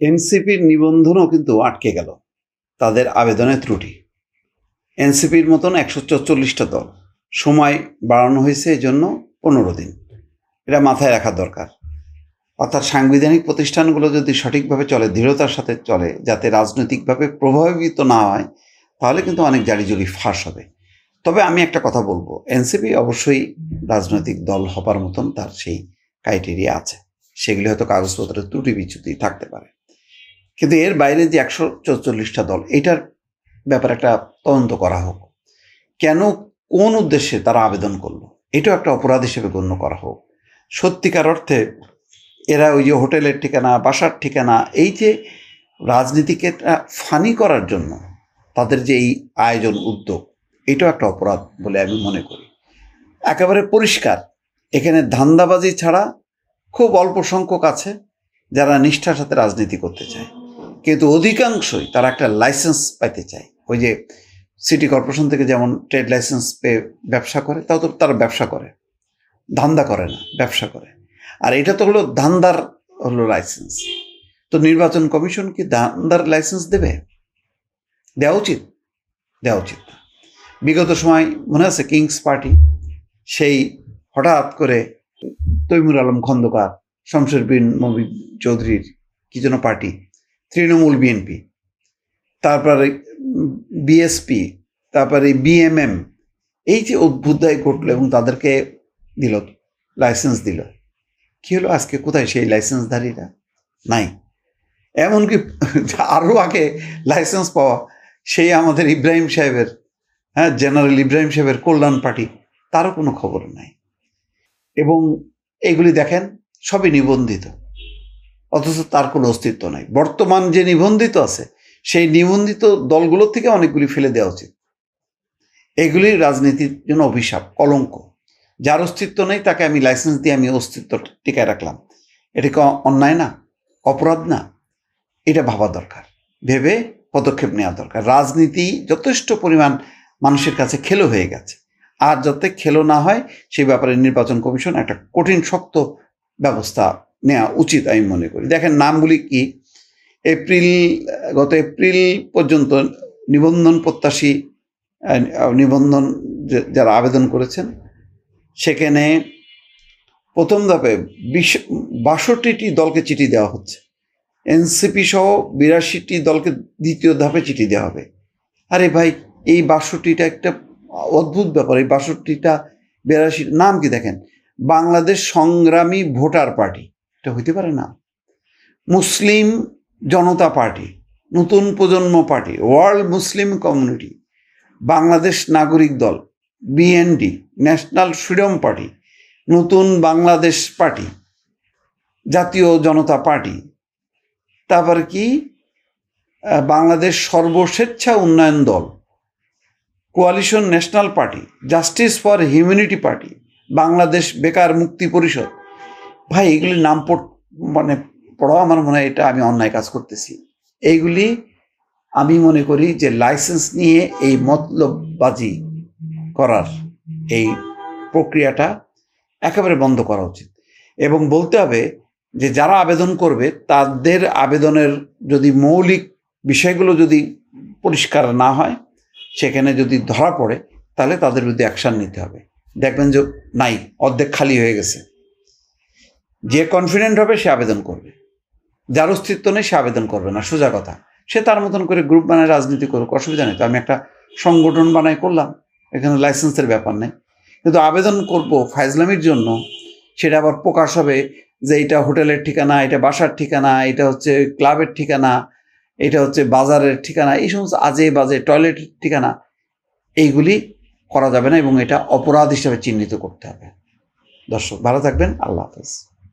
এনসিপির নিবন্ধনও কিন্তু আটকে গেল। তাদের আবেদনের ত্রুটি। এনসিপির মতন একশো চল্লিশটা দল। সময় বাড়ানো হয়েছে এই জন্য পনেরো দিন। এটা মাথায় রাখা দরকার। অর্থাৎ সাংবিধানিক প্রতিষ্ঠানগুলো যদি সঠিকভাবে চলে, দৃঢ়তার সাথে চলে, যাতে রাজনৈতিকভাবে প্রভাবিত না হয়, তাহলে কিন্তু অনেক জারিজুরি ফাঁস হবে। তবে আমি একটা কথা বলব, এনসিপি অবশ্যই রাজনৈতিক দল হবার মতন তার সেই ক্রাইটেরিয়া আছে। সেগুলি হয়তো কাগজপত্রের ত্রুটি বিচ্যুতি থাকতে পারে। কিন্তু এর বাইরে যে একশো চৌচল্লিশটা দল, এটার ব্যাপারে একটা তদন্ত করা হোক। কেন, কোন উদ্দেশ্যে তারা আবেদন করল? এটাও একটা অপরাধ হিসেবে গণ্য করা হোক। সত্যিকার অর্থে এরা ওই যে হোটেলের ঠিকানা, বাসার ঠিকানা, এই যে রাজনীতিকে ফানি করার জন্য তাদের যে এই আয়োজন উদ্যোগ, এটাও একটা অপরাধ বলে আমি মনে করি। একেবারে পরিষ্কার। এখানে ধান্দাবাজি ছাড়া খুব অল্প সংখ্যক আছে যারা নিষ্ঠার সাথে রাজনীতি করতে চায়। কিন্তু অধিকাংশই তারা একটা লাইসেন্স পাইতে চায়। ওই যে সিটি কর্পোরেশন থেকে যেমন ট্রেড লাইসেন্স পেয়ে ব্যবসা করে, তাও তো তারা ব্যবসা করে। ধান্দা করে না, ব্যবসা করে। আর এটা তো হলো ধান্দার হলো লাইসেন্স তো নির্বাচন কমিশন কি ধান্দার লাইসেন্স দেবে? দেওয়া উচিত? দেওয়া উচিত না। বিগত সময় মনে আছে কিংস পার্টি সেই হঠাৎ করে তৈমুর আলম খন্দকার শমশের বিন মবি চৌধুরীর কি যেন পার্টি তৃণমূল বিএনপি, তারপরে বিএসপি, তারপরে বিএমএম, এই যে অভ্যুদয় ঘটলো এবং তাদেরকে দিল লাইসেন্স দিল। কী হলো আজকে? কোথায় সেই লাইসেন্সধারীরা নাই। এমনকি আরও আগে লাইসেন্স পাওয়া সেই আমাদের ইব্রাহিম সাহেবের হ্যাঁ জেনারেল ইব্রাহিম সাহেবের কল্যাণ পার্টি, তারও কোনো খবর নাই। এবং এইগুলি দেখেন, সবই নিবন্ধিত। অথচ তার কোনো অস্তিত্ব নাই। বর্তমান যে নিবন্ধিত আছে, সেই নিবন্ধিত দলগুলোর থেকে অনেকগুলি ফেলে দেওয়া উচিত। এগুলি রাজনীতির জন্য অভিশাপ, কলঙ্ক। যার অস্তিত্ব নেই, তাকে আমি লাইসেন্স দিয়ে আমি অস্তিত্ব টিকায় রাখলাম। এটা অন্যায় না? অপরাধ না? এটা ভাবা দরকার। ভেবে পদক্ষেপ নেওয়া দরকার। রাজনীতি যথেষ্ট পরিমাণ মানুষের কাছে খেলো হয়ে গেছে। আর যাতে খেলো না হয়, সেই ব্যাপারে নির্বাচন কমিশন একটা কঠিন, শক্ত ব্যবস্থা নেওয়া উচিত আমি মনে করি। দেখেন নামগুলি কি? এপ্রিল, গত এপ্রিল পর্যন্ত নিবন্ধন প্রত্যাশী নিবন্ধন যারা আবেদন করেছেন, সেখানে প্রথম ধাপে বিশ, বাষট্টিটি দলকে চিঠি দেওয়া হচ্ছে। এনসিপি সহ বিরাশিটি দলকে দ্বিতীয় ধাপে চিঠি দেওয়া হবে। আরে ভাই, এই বাষট্টিটা একটা অদ্ভুত ব্যাপার। এই বাষট্টিটা বিরাশি নাম কি দেখেন? বাংলাদেশ সংগ্রামী ভোটার পার্টি। এটা হইতে পারে না। মুসলিম জনতা পার্টি, নতুন প্রজন্ম party, world Muslim community, Bangladesh নাগরিক দল, বিএনডি, ন্যাশনাল ফ্রিডম পার্টি, নতুন বাংলাদেশ পার্টি, জাতীয় জনতা পার্টি। তারপর কি? বাংলাদেশ সর্বস্বেচ্ছা উন্নয়ন দল, coalition national party, justice for humanity party, Bangladesh বেকার মুক্তি পরিষদ ভাই এগুলির নাম মানে পড়াও আমার মনে হয় এটা আমি অন্যায় কাজ করতেছি। এইগুলি আমি মনে করি যে লাইসেন্স নিয়ে এই মতলববাজি করার এই প্রক্রিয়াটা একেবারে বন্ধ করা উচিত। এবং বলতে হবে যে যারা আবেদন করবে, তাদের আবেদনের যদি মৌলিক বিষয়গুলো যদি পরিষ্কার না হয়, সেখানে যদি ধরা পড়ে, তাহলে তাদের বিরুদ্ধে অ্যাকশান নিতে হবে। দেখবেন যে, নাই, অর্ধেক খালি হয়ে গেছে। যে কনফিডেন্ট হবে, সে আবেদন করবে। যার অস্তিত্ব নেই, সে আবেদন করবে না, সোজা কথা। সে তার মতন করে গ্রুপ বানায়, রাজনীতি করুক, অসুবিধা নেই। তো আমি একটা সংগঠন বানাই করলাম, এখানে লাইসেন্সের ব্যাপার নেই। কিন্তু আবেদন করব ফাইজলামির জন্য, সেটা আবার প্রকাশ হবে যে এটা হোটেলের ঠিকানা, এটা বাসার ঠিকানা, এটা হচ্ছে ক্লাবের ঠিকানা, এটা হচ্ছে বাজারের ঠিকানা, এই সমস্ত আজে বাজে টয়লেটের ঠিকানা, এইগুলি করা যাবে না এবং এটা অপরাধ হিসাবে চিহ্নিত করতে হবে। দর্শক, ভালো থাকবেন, আল্লাহ হাফেজ।